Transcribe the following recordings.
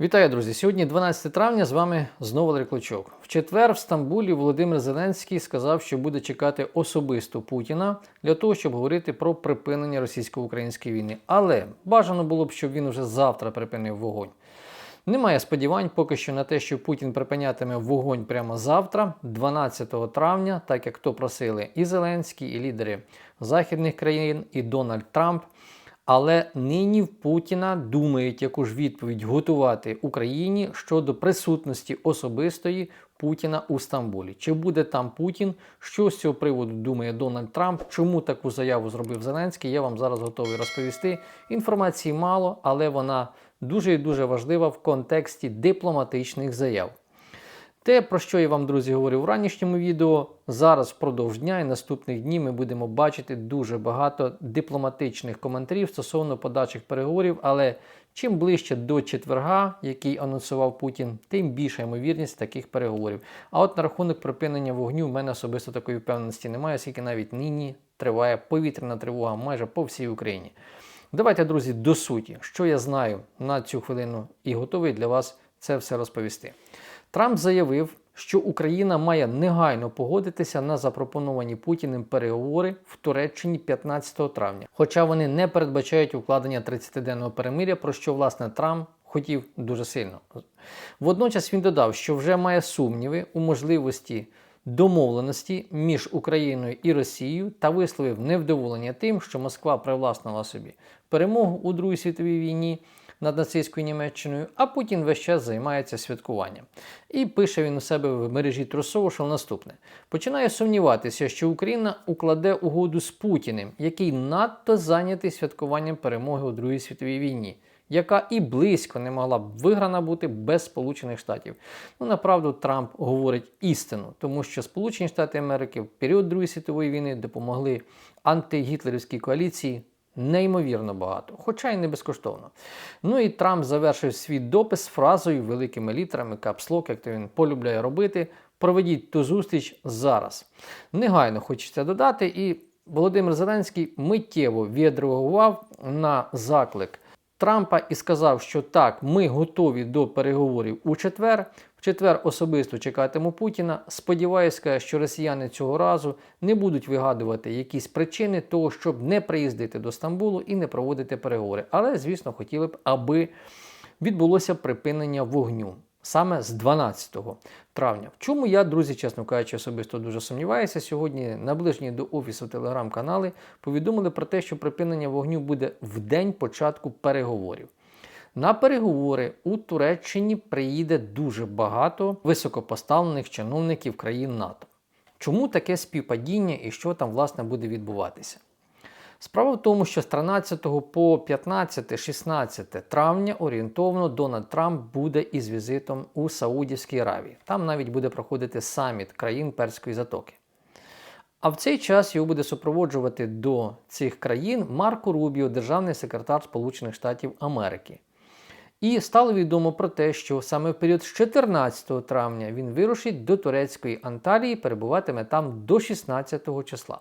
Вітаю, друзі! Сьогодні 12 травня. З вами знову Валерій Клочок. В четвер в Стамбулі Володимир Зеленський сказав, що буде чекати особисто Путіна для того, щоб говорити про припинення російсько-української війни. Але бажано було б, щоб він уже завтра припинив вогонь. Немає сподівань поки що на те, що Путін припинятиме вогонь прямо завтра, 12 травня, так як то просили і Зеленський, і лідери західних країн, і Дональд Трамп. Але нині в Путіна думають, яку ж відповідь готувати Україні щодо присутності особистої Путіна у Стамбулі. Чи буде там Путін? Що з цього приводу думає Дональд Трамп? Чому таку заяву зробив Зеленський? Я вам зараз готовий розповісти. Інформації мало, але вона дуже і дуже важлива в контексті дипломатичних заяв. Те, про що я вам, друзі, говорив у ранішньому відео, зараз впродовж дня і наступних днів ми будемо бачити дуже багато дипломатичних коментарів стосовно подальших переговорів. Але чим ближче до четверга, який анонсував Путін, тим більша ймовірність таких переговорів. А от на рахунок припинення вогню в мене особисто такої впевненості немає, оскільки навіть нині триває повітряна тривога майже по всій Україні. Давайте, друзі, до суті, що я знаю на цю хвилину і готовий для вас це все розповісти. Трамп заявив, що Україна має негайно погодитися на запропоновані Путіним переговори в Туреччині 15 травня, хоча вони не передбачають укладення 30-денного перемиря, про що власне Трамп хотів дуже сильно. Водночас він додав, що вже має сумніви у можливості домовленості між Україною і Росією та висловив невдоволення тим, що Москва привласнила собі перемогу у Другій світовій війні над нацистською Німеччиною, а Путін весь час займається святкуванням. І пише він у себе в мережі Трусовошел наступне: починає сумніватися, що Україна укладе угоду з Путіним, який надто зайнятий святкуванням перемоги у Другій світовій війні. Яка і близько не могла б виграна бути без Сполучених Штатів. Ну, направду, Трамп говорить істину, тому що Сполучені Штати Америки в період Другої світової війни допомогли антигітлерівській коаліції неймовірно багато, хоча й не безкоштовно. Ну і Трамп завершив свій допис фразою великими літерами, капслок, як то він полюбляє робити. Проведіть ту зустріч зараз. Негайно хочеться додати, і Володимир Зеленський миттєво відреагував на заклик Трампа і сказав, що так, ми готові до переговорів у четвер. Четвер особисто чекатиму Путіна. Сподіваюся, що росіяни цього разу не будуть вигадувати якісь причини того, щоб не приїздити до Стамбулу і не проводити переговори. Але, звісно, хотіли б, аби відбулося припинення вогню. Саме з 12 травня. В чому я, друзі, чесно кажучи, особисто дуже сумніваюся. Сьогодні наближені до офісу телеграм-канали повідомили про те, що припинення вогню буде в день початку переговорів. На переговори у Туреччині приїде дуже багато високопоставлених чиновників країн НАТО. Чому таке співпадіння і що там власне буде відбуватися? Справа в тому, що з 13 по 15-16 травня орієнтовно Дональд Трамп буде із візитом у Саудівській Аравії. Там навіть буде проходити саміт країн Перської затоки. А в цей час його буде супроводжувати до цих країн Марко Рубіо, державний секретар Сполучених Штатів Америки. І стало відомо про те, що саме в період з 14 травня він вирушить до турецької Анталії, перебуватиме там до 16 числа.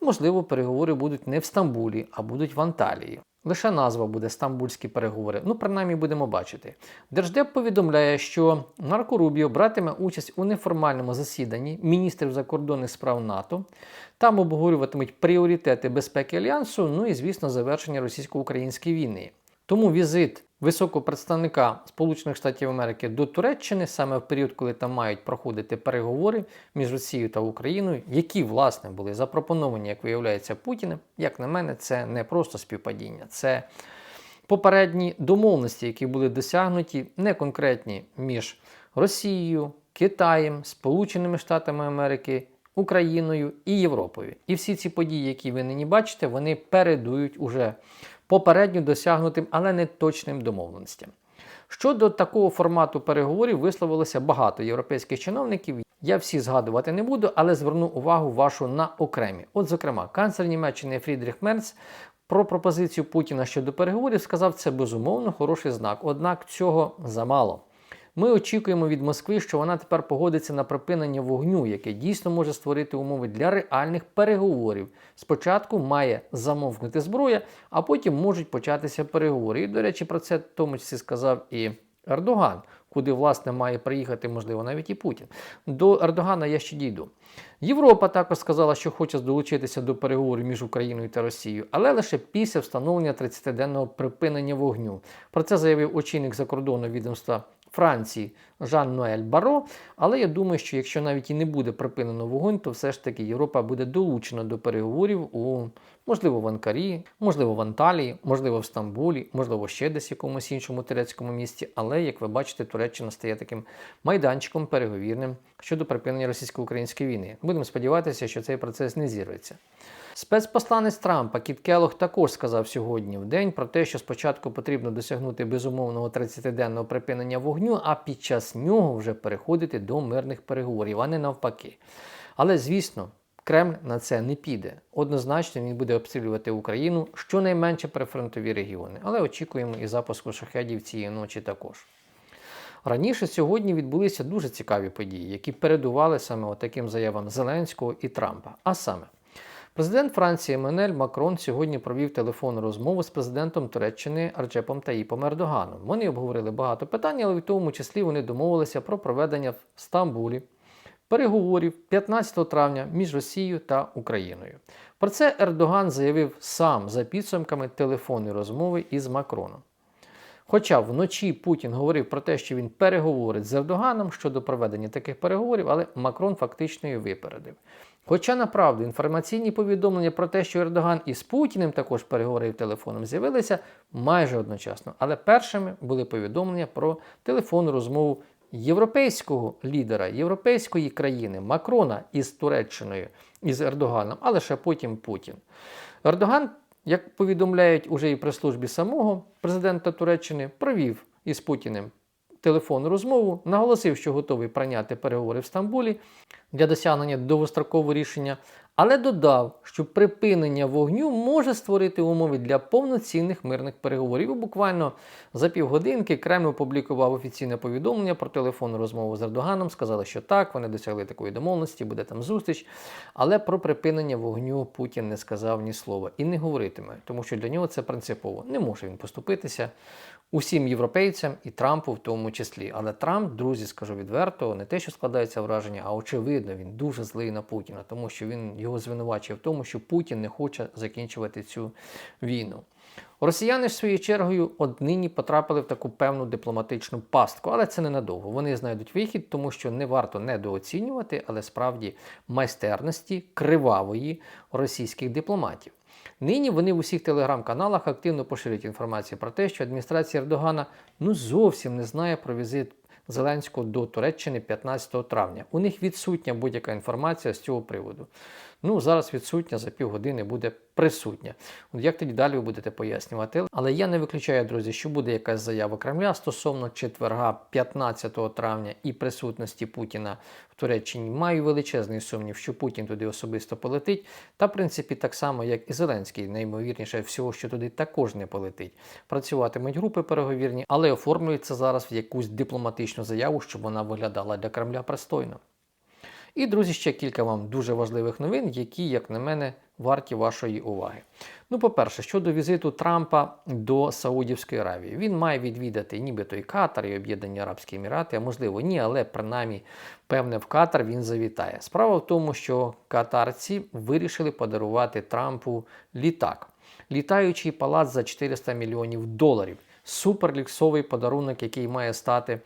Можливо, переговори будуть не в Стамбулі, а будуть в Анталії. Лише назва буде стамбульські переговори. Ну, принаймні будемо бачити. Держдеп повідомляє, що Марко Рубіо братиме участь у неформальному засіданні міністрів закордонних справ НАТО. Там обговорюватимуть пріоритети безпеки альянсу, ну і, звісно, завершення російсько-української війни. Тому візит високого представника Сполучених Штатів Америки до Туреччини саме в період, коли там мають проходити переговори між Росією та Україною, які власне були запропоновані, як виявляється, Путіним. Як на мене, це не просто співпадіння, це попередні домовленості, які були досягнуті, не конкретні між Росією, Китаєм, Сполученими Штатами Америки. Україною і Європою. І всі ці події, які ви нині бачите, вони передують уже попередньо досягнутим, але не точним домовленостям. Щодо такого формату переговорів висловилося багато європейських чиновників. Я всі згадувати не буду, але зверну увагу вашу на окремі. От, зокрема, канцлер Німеччини Фрідріх Мерц про пропозицію Путіна щодо переговорів сказав, це безумовно хороший знак, однак цього замало. Ми очікуємо від Москви, що вона тепер погодиться на припинення вогню, яке дійсно може створити умови для реальних переговорів. Спочатку має замовкнути зброя, а потім можуть початися переговори. І, до речі, про це в тому числі сказав і Ердоган, куди власне має приїхати, можливо, навіть і Путін. До Ердогана я ще дійду. Європа також сказала, що хоче долучитися до переговорів між Україною та Росією, але лише після встановлення 30-денного припинення вогню. Про це заявив очільник закордонного відомства Франції Жан Ноель Баро. Але я думаю, що якщо навіть і не буде припинено вогонь, то все ж таки Європа буде долучена до переговорів у можливо в Анкарі, можливо в Анталії, можливо в Стамбулі, можливо ще десь в якомусь іншому турецькому місті. Але як ви бачите, Туреччина стає таким майданчиком переговірним щодо припинення російсько-української війни. Будемо сподіватися, що цей процес не зірветься. Спецпосланець Трампа Кіт Келох також сказав сьогодні в день про те, що спочатку потрібно досягнути безумовного 30-денного припинення вогню, а під час нього вже переходити до мирних переговорів, а не навпаки. Але звісно. Кремль на це не піде. Однозначно він буде обстрілювати Україну щонайменше прифронтові регіони, але очікуємо і запуску шахедів цієї ночі також. Раніше сьогодні відбулися дуже цікаві події, які передували саме таким заявам Зеленського і Трампа. А саме, президент Франції Еммануель Макрон сьогодні провів телефонну розмову з президентом Туреччини Арджепом Таїпом Ердоганом. Вони обговорили багато питань, але в тому числі вони домовилися про проведення в Стамбулі переговорів 15 травня між Росією та Україною. Про це Ердоган заявив сам за підсумками телефонної розмови із Макроном. Хоча вночі Путін говорив про те, що він переговорить з Ердоганом щодо проведення таких переговорів, але Макрон фактично її випередив. Хоча направду інформаційні повідомлення про те, що Ердоган із Путіним також переговорив телефоном, з'явилися майже одночасно. Але першими були повідомлення про телефонну розмову європейського лідера, європейської країни Макрона із Туреччиною, із Ердоганом, а лише потім Путін. Ердоган, як повідомляють уже і при службі самого президента Туреччини, провів із Путіним телефонну розмову, наголосив, що готовий прийняти переговори в Стамбулі для досягнення довгострокового рішення, але додав, що припинення вогню може створити умови для повноцінних мирних переговорів. Буквально за півгодинки Кремль опублікував офіційне повідомлення про телефонну розмову з Ердоганом. Сказали, що так, вони досягли такої домовленості, буде там зустріч. Але про припинення вогню Путін не сказав ні слова і не говоритиме, тому що для нього це принципово. Не може він поступитися усім європейцям і Трампу в тому числі. Але Трамп, друзі, скажу відверто, не те, що складається враження, а очевидно, він дуже злий на Путіна, тому що він його звинувачує в тому, що Путін не хоче закінчувати цю війну. Росіяни ж своєю чергою однині потрапили в таку певну дипломатичну пастку, але це ненадовго. Вони знайдуть вихід, тому що не варто недооцінювати, але справді майстерності кривавої російських дипломатів. Нині вони в усіх телеграм-каналах активно поширюють інформацію про те, що адміністрація Ердогана ну зовсім не знає про візит Зеленського до Туреччини 15 травня. У них відсутня будь-яка інформація з цього приводу. Ну, зараз відсутня, за півгодини буде присутня. От як тоді далі ви будете пояснювати? Але я не виключаю, друзі, що буде якась заява Кремля стосовно четверга, 15 травня і присутності Путіна в Туреччині. Маю величезний сумнів, що Путін туди особисто полетить. Та, в принципі, так само, як і Зеленський, неймовірніше всього, що туди також не полетить. Працюватимуть групи переговірні, але оформлюється зараз в якусь дипломатичну заяву, щоб вона виглядала для Кремля пристойно. І, друзі, ще кілька вам дуже важливих новин, які, як на мене, варті вашої уваги. Ну, по-перше, щодо візиту Трампа до Саудівської Аравії, він має відвідати нібито і Катар, і Об'єднані Арабські Емірати, а можливо ні, але принаймні, певне, в Катар він завітає. Справа в тому, що катарці вирішили подарувати Трампу літак, літаючий палац за 400 мільйонів доларів. Суперліксовий подарунок, який має стати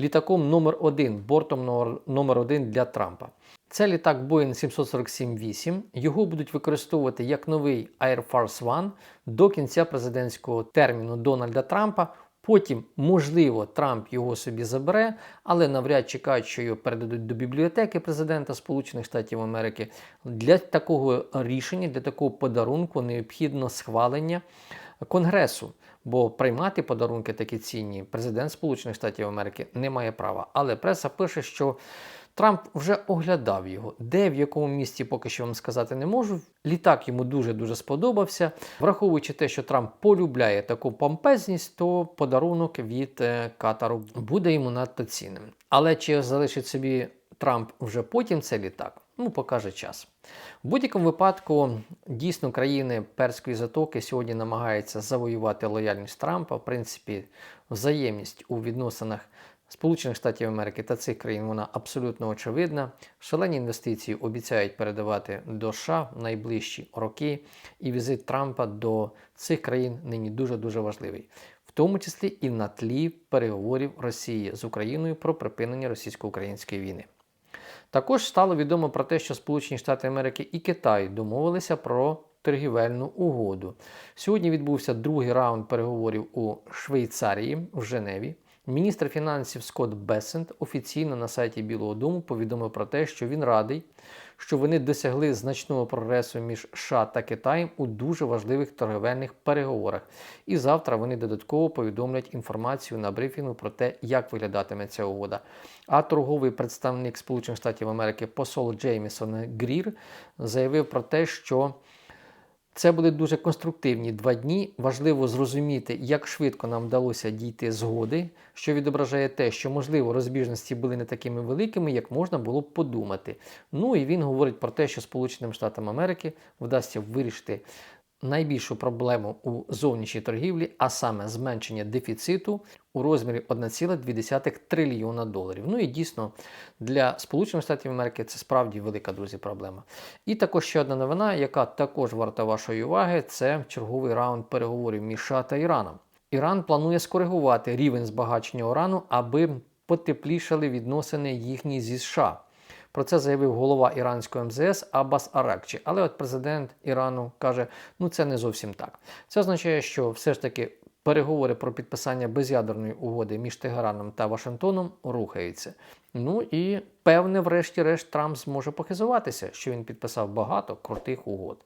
літаком номер 1 бортом номер 1 для Трампа. Це літак Boeing 747-8. Його будуть використовувати як новий Air Force One до кінця президентського терміну Дональда Трампа. Потім, можливо, Трамп його собі забере, але навряд чекають, що його передадуть до бібліотеки президента Сполучених Штатів Америки. Для такого рішення, для такого подарунку необхідно схвалення Конгресу. Бо приймати подарунки такі цінні президент Сполучених Штатів Америки не має права. Але преса пише, що Трамп вже оглядав його. Де в якому місці поки що вам сказати не можу. Літак йому дуже-дуже сподобався. Враховуючи те, що Трамп полюбляє таку помпезність, то подарунок від е, Катару буде йому надто цінним. Але чи залишить собі Трамп вже потім цей літак? Ну, покаже час. В будь-якому випадку, дійсно, країни Перської затоки сьогодні намагаються завоювати лояльність Трампа. В принципі, взаємність у відносинах Сполучених Штатів Америки та цих країн вона абсолютно очевидна. Шалені інвестиції обіцяють передавати до США в найближчі роки, і візит Трампа до цих країн нині дуже дуже важливий, в тому числі і на тлі переговорів Росії з Україною про припинення російсько-української війни. Також стало відомо про те, що Сполучені Штати Америки і Китай домовилися про торгівельну угоду. Сьогодні відбувся другий раунд переговорів у Швейцарії в Женеві. Міністр фінансів Скотт Бесент офіційно на сайті Білого Дому повідомив про те, що він радий, що вони досягли значного прогресу між США та Китаєм у дуже важливих торговельних переговорах. І завтра вони додатково повідомлять інформацію на брифінгу про те, як виглядатиме ця угода. А торговий представник Сполучених Штатів Америки посол Джеймісон Грір заявив про те, що це були дуже конструктивні два дні. Важливо зрозуміти, як швидко нам вдалося дійти згоди, що відображає те, що можливо розбіжності були не такими великими, як можна було б подумати. Ну і він говорить про те, що Сполученим Штатам Америки вдасться вирішити найбільшу проблему у зовнішній торгівлі, а саме зменшення дефіциту у розмірі 1,2 трильйона доларів. Ну і дійсно для Сполучених Штатів Америки це справді велика друзі проблема. І також ще одна новина, яка також варта вашої уваги, це черговий раунд переговорів між США та Іраном. Іран планує скоригувати рівень збагачення урану, аби потеплішали відносини їхні зі США. Про це заявив голова іранського МЗС Аббас Аракчі. Але от президент Ірану каже, ну це не зовсім так. Це означає, що все ж таки переговори про підписання без'ядерної угоди між Тегераном та Вашингтоном рухаються. Ну і певне, врешті-решт, Трамп зможе похизуватися, що він підписав багато крутих угод.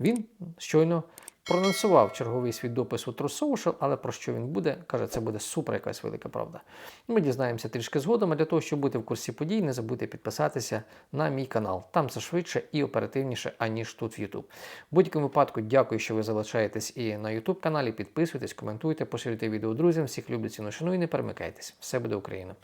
Він щойно проанонсував черговий свій допис у True але про що він буде, каже, це буде супер якась велика правда. Ми дізнаємося трішки згодом, а для того, щоб бути в курсі подій, не забудьте підписатися на мій канал. Там це швидше і оперативніше, аніж тут в YouTube. В будь-якому випадку, дякую, що ви залишаєтесь і на YouTube каналі. Підписуйтесь, коментуйте, поширюйте відео друзям. Всіх люблю, ціну шаную і не перемикайтесь. Все буде Україна!